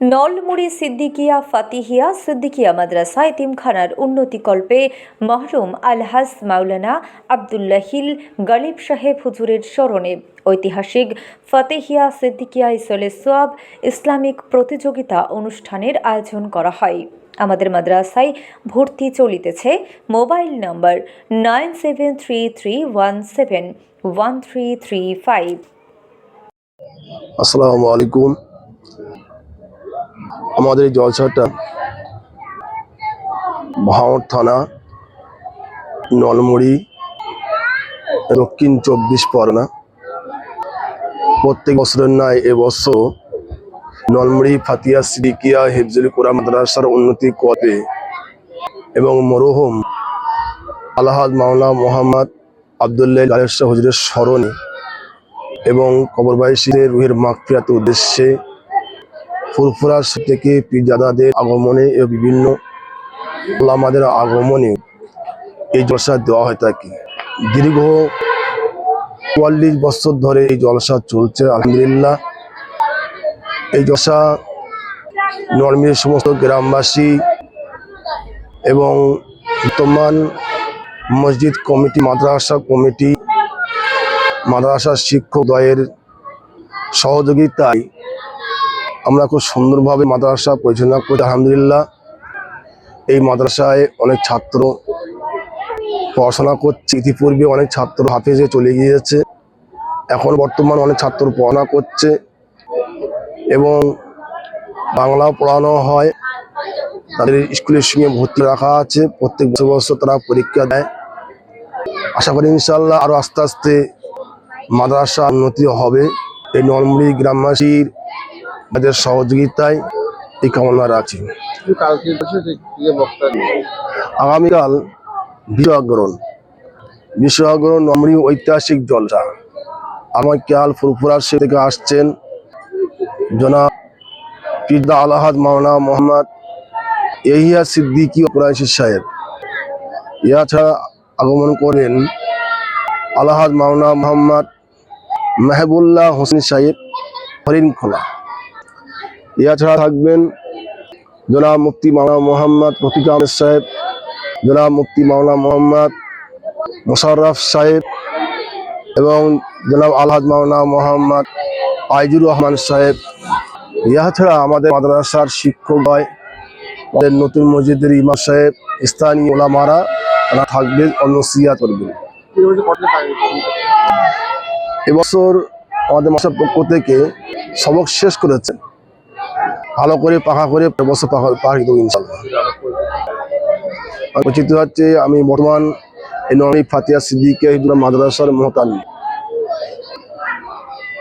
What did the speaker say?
নলমুড়ি সিদ্দিকিয়া ফাতিহিয়া সিদ্দিকিয়া মাদ্রাসা এতিমখানার উন্নতিকল্পে মহরুম আলহাজ মাওলানা আবদুল্লাহিল গালিব সাহেব হুজুরের স্মরণে ঐতিহাসিক ফাতেহিয়া সিদ্দিকিয়া ইসলে সোয়াব ইসলামিক প্রতিযোগিতা অনুষ্ঠানের আয়োজন করা হয়। আমাদের মাদ্রাসায় ভর্তি চলিতেছে mobile number nine seven three three one seven one three three five. আসসালামু আলাইকুম। আমাদের এই জলসাটা ভাঙড় থানা, নলমুড়ি, দক্ষিণ চব্বিশ পরগনা। প্রত্যেক বছরের ন্যায় এবছর নলমুড়ি, ফাতিয়া সিদ্দিকিয়া হেফজুল কোরআন মাদ্রাসার উন্নতি করতে এবং মরহুম আলাহাদ মাওলা মোহাম্মদ আবদুল্লাহ গালেশা হুজুরের স্মরণে এবং কবরবাসীদের রুহের মাগফিরাতের উদ্দেশ্যে ফুরফুরা থেকে পীরজাদাদের আগমনে বিভিন্ন ওলামাদের আগমনে এই জলসা দেওয়া হয়ে থাকে। দীর্ঘ চুয়াল্লিশ বছর ধরে এই জলসা চলছে, আলহামদুলিল্লাহ। এই জলসা নর্মের সমস্ত গ্রামবাসী এবং বর্তমান মসজিদ কমিটি, মাদ্রাসা কমিটি মাদ্রাসা শিক্ষক দয়ের সহযোগিতায় আমরা খুব সুন্দরভাবে মাদ্রাসা পরিচালনা করি আলহামদুলিল্লাহ। এই মাদ্রাসায় অনেক ছাত্র পড়াশোনা করছে। ইতিপূর্বে অনেক ছাত্র হাফেজে চলে গিয়েছে। এখন বর্তমান অনেক ছাত্র পড়াশোনা করছে এবং বাংলাও পড়ানো হয়। তাদের স্কুলের সঙ্গে ভর্তি রাখা আছে। প্রত্যেক বছর বছর তারা পরীক্ষা দেয়। আশা করি ইনশাল্লাহ আরও আস্তে আস্তে মাদ্রাসা উন্নতি হবে। এই নলমুড়ি গ্রামবাসীর তাদের সহযোগিতায় এই কামনা রাখছি। আগামীকাল বিশ্বগ্রহণ বিশ্বগ্রহণ নমরি ঐতিহাসিক জলসা আমার কেয়াল ফুরফুরার সে থেকে আসছেন জনাব পিদা আলাহাদ মাওনা মোহাম্মদ এহিয়া সিদ্দিকী কুরাইশি সাহেব। এছাড়া আগমন করেন আলাহাদ মাওনা মোহাম্মদ মেহবুল্লাহ হোসেন সাহেব হরিণ খোলা এছাড়া থাকবেন জনাব মুফতি মাওলানা মোহাম্মদ রফিক আহমেদ সাহেব, জনাব মুফতি মাওলানা মোহাম্মদ মোশাররফ সাহেব এবং জনাব আলহাজ মাওলানা মোহাম্মদ আইজুর রহমান সাহেব। ইহা ছাড়া আমাদের মাদ্রাসার শিক্ষক হয় আমাদের নতুন মসজিদের ইমাম সাহেব, স্থানীয় ওলামারা, তারা থাকবেন অনসিয়া করবেন। এবছর আমাদের মাসার পক্ষ থেকে সবক শেষ করেছেন ভালো করে পাখা করে বছর পাখা দেবো ইনশাল্লাহ হচ্ছে আমি বর্তমান এই নরমি ফাতিয়া সিদ্দিকে মাদ্রাসার মহতানি